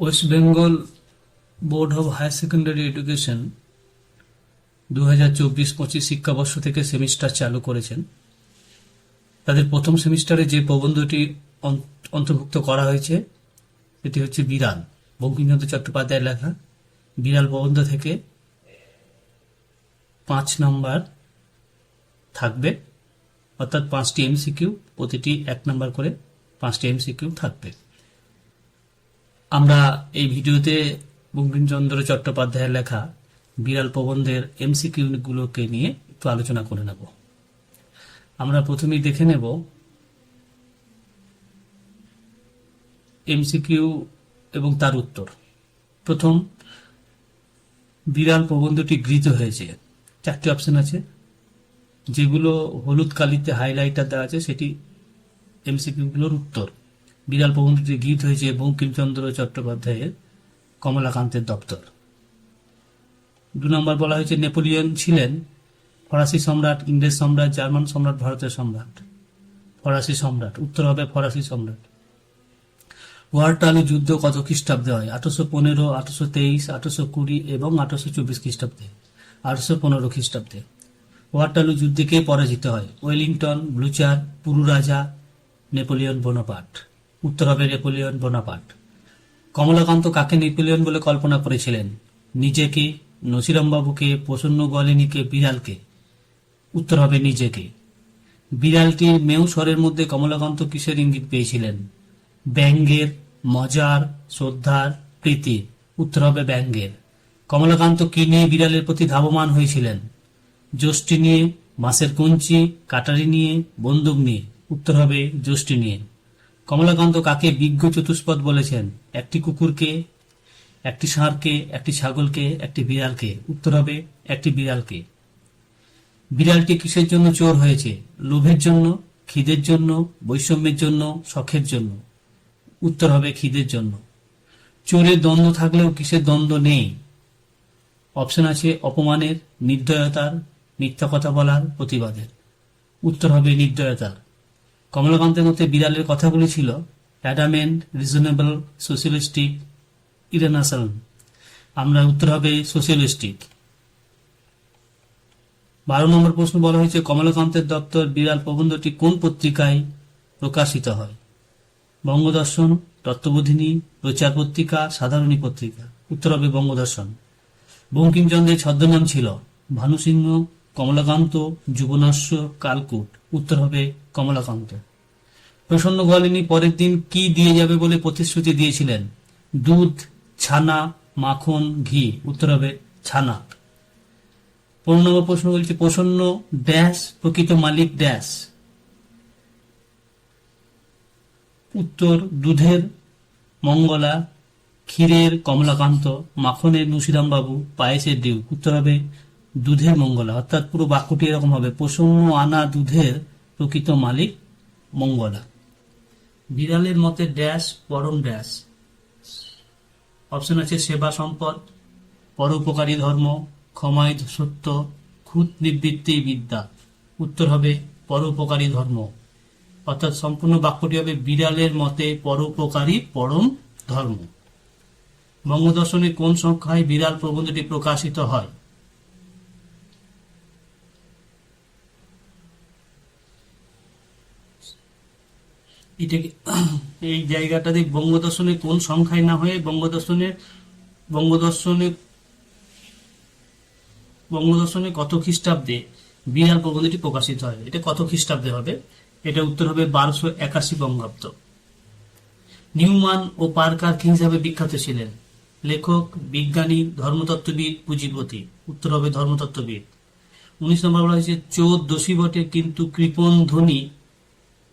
West Bengal board of higher secondary education দু হাজার চব্বিশ পঁচিশ শিক্ষাবর্ষ থেকে সেমিস্টার চালু করেছেন। তাদের প্রথম সেমিস্টারে যে প্রবন্ধটি অন- অন্তর্ভুক্ত করা হয়েছে, সেটি হচ্ছে বিড়াল। বঙ্কিমচন্দ্র চট্টোপাধ্যায়ের লেখা, বিড়াল প্রবন্ধ থেকে পাঁচ নম্বর থাকবে, অর্থাৎ পাঁচটি এমসিকিউ প্রতিটি এক নম্বর করে পাঁচটি এমসিকিউ থাকবে। আমরা এই ভিডিওতে বঙ্কিমচন্দ্র চট্টোপাধ্যায়ের লেখা বিড়াল প্রবন্ধের এমসিকিউ গুলোকে নিয়ে একটু আলোচনা করে নেব। আমরা প্রথমেই দেখে নেব এমসিকিউ এবং তার উত্তর। প্রথম, বিড়াল প্রবন্ধটি গৃহীত হয়েছে। চারটি অপশন আছে। যেগুলো হলুদ কালিতে হাইলাইটার দেওয়া আছে, সেটি এমসিকিউগুলোর উত্তর। বিড়াল প্রবন্ধটি গীত হয়েছে বঙ্কিমচন্দ্র চট্টোপাধ্যায়ের কমলাকান্তের দপ্তর। দু নম্বর বলা হয়েছে, নেপোলিয়ন ছিলেন ফরাসি সম্রাট, ইংরেজ সম্রাট, জার্মান সম্রাট, ভারতের সম্রাট। ফরাসি সম্রাট, উত্তর হবে ফরাসি সম্রাট। ওয়ারটালু যুদ্ধ কত খ্রিস্টাব্দে হয়? আঠারোশো পনেরো, আঠারোশো তেইশ, আঠারোশো কুড়ি এবং আঠারোশো চব্বিশ খ্রিস্টাব্দে। আঠারোশো পনেরো খ্রিস্টাব্দে। ওয়ারটালু যুদ্ধে কে পরাজিত হয়? Wellington, Blucher, Pururaja, Napoleon Bonaparte. উত্তর হবে নেপোলিয়ন বোনাপার্ট। কমলাকান্ত কাকে নেপোলিয়ন বলে কল্পনা করেছিলেন? নিজেকে নসিরামবাবুকে প্রসন্ন গলেনিকে বিড়ালকে? উত্তর হবে নিজেকে বিড়ালটির মেউ স্বরের মধ্যে কমলাকান্ত কিসের ইঙ্গিত পেয়েছিলেন? ব্যঙ্গের, মজার, শ্রদ্ধার, প্রীতির। উত্তর হবে ব্যঙ্গের। কমলাকান্ত কি নিয়ে বিড়ালের প্রতি ধাবমান হয়েছিলেন? যষ্টি নিয়ে, বাঁশের কঞ্চি, কাটারি নিয়ে, বন্দুক নিয়ে। উত্তর হবে যষ্টি নিয়ে। কমলাকান্ত কাকে বিজ্ঞ চতুষ্পদ বলেছেন? একটি কুকুরকে, একটি ষাঁড়কে একটি ছাগলকে, একটি বিড়ালকে। উত্তর হবে, একটি বিড়ালকে। বিড়ালটি কিসের জন্য চোর হয়েছে? লোভের জন্য, খিদের জন্য, বৈষম্যের জন্য, শখের জন্য। উত্তর হবে, খিদের জন্য। চোরের দ্বন্দ্ব থাকলেও কিসের দ্বন্দ্ব নেই? অপশন আছে, অপমানের, নির্দয়তার, মিথ্যা কথা বলার প্রতিবাদের। উত্তর হবে, নির্দয়তার। কমলাকান্তের মধ্যে বিড়ালের কথাগুলি ছিল অ্যাডামেন্ট রিজনেবল সোশ্যালিস্টিক ইরেনাসাল আমরা উত্তর হবে সোশ্যালিস্টিক বারো নম্বর প্রশ্ন বলা হয়েছে, কমলাকান্তের দপ্তর বিড়াল প্রবন্ধটি কোন পত্রিকায় প্রকাশিত হয়? বঙ্গদর্শন, তত্ত্ববোধিনী, প্রচার পত্রিকা, সাধারণী পত্রিকা। উত্তর হবে বঙ্গদর্শন। বঙ্কিমচন্দ্রের ছদ্মনাম ছিল, ভানুসিংহ কমলাকান্ত যুবনাশ্য কালকুট। উত্তর হবে কমলাকান্ত। প্রসন্ন গলিনী পরের দিন কি দিয়ে যাবে বলে প্রতিশ্রুতি দিয়েছিলেন? দুধ, ছানা, মাখন, ঘি। উত্তর হবে ছানা। পনেরো নম্বর প্রশ্ন বলছে, প্রসন্ন ড্যাশ, প্রকৃত মালিক ড্যাশ। উত্তর, দুধের, মঙ্গলা, ক্ষীরের, কমলাকান্ত, মাখনের বাবু পায়েসের দেউ উত্তর হবে দুধের মঙ্গলা, অর্থাৎ পুরো বাক্যটি এরকম হবে, প্রসন্ন আনা দুধের প্রকৃত মালিক মঙ্গলা। বিড়ালের মতে ড্যাশ, পরম ড্যাশ। অপশন আছে, সেবা সম্পদ, পরোপকারী ধর্ম, ক্ষমায় সত্য, খুঁত নিবৃত্তি বিদ্যা। উত্তর হবে, পরোপকারী ধর্ম। অর্থাৎ সম্পূর্ণ বাক্যটি হবে, বিড়ালের মতে পরোপকারী পরম ধর্ম। বঙ্গদর্শনে কোন সংখ্যায় বিড়াল প্রবন্ধটি প্রকাশিত হয়? এটাকে এই জায়গাটাতে বঙ্গদর্শনের কোন সংখ্যায় না হয়ে বঙ্গদর্শনের বঙ্গদর্শনের বঙ্গদর্শনে কত খ্রিস্টাব্দে বিড়াল প্রবন্ধটি প্রকাশিত হয়? এটা কত খ্রিস্টাব্দে হবে? এটা উত্তর হবে বারোশো একাশি বঙ্গাব্দ। নিউমান ও পার্কার কি হিসাবে বিখ্যাত ছিলেন? লেখক, বিজ্ঞানী, ধর্মতত্ত্ববিদ, পুঁজিপতি। উত্তর হবে ধর্মতত্ত্ববিদ। উনিশ নম্বর বলা হয়েছে চোর দোষী বটে কিন্তু কৃপণ ধ্বনি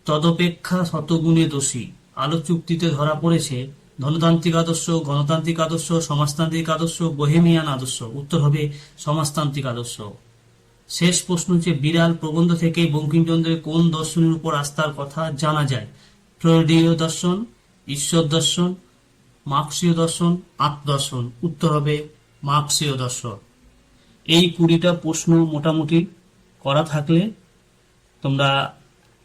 তদপেক্ষা শতগুণে দোষী। আলো চুক্তিতে ধরা পড়েছে ধনতান্ত্রিক আদর্শ, গণতান্ত্রিক আদর্শ, সমাজতান্ত্রিক আদর্শ, বোহেমিয়ান আদর্শ। উত্তর হবে সমাজতান্ত্রিক আদর্শ। শেষ প্রশ্ন হচ্ছে, বিড়াল প্রবন্ধ থেকে বঙ্কিমচন্দ্রের কোন দর্শনের উপর আস্থার কথা জানা যায়? ফ্রয়েডীয় দর্শন, ঈশ্বর দর্শন, মার্কসীয় দর্শন, আত্মদর্শন। উত্তর হবে মার্কসীয় দর্শন। এই কুড়িটা প্রশ্ন মোটামুটি করা থাকলে তোমরা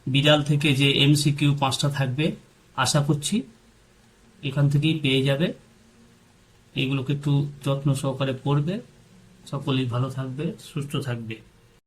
বিড়াল থেকে যে এমসিকিউ পাঁচটা থাকবে, আশা করছি এখান থেকেই পেয়ে যাবে। এগুলোকে একটু যত্ন সহকারে পড়বে। সকলেই ভালো থাকবে, সুস্থ থাকবে।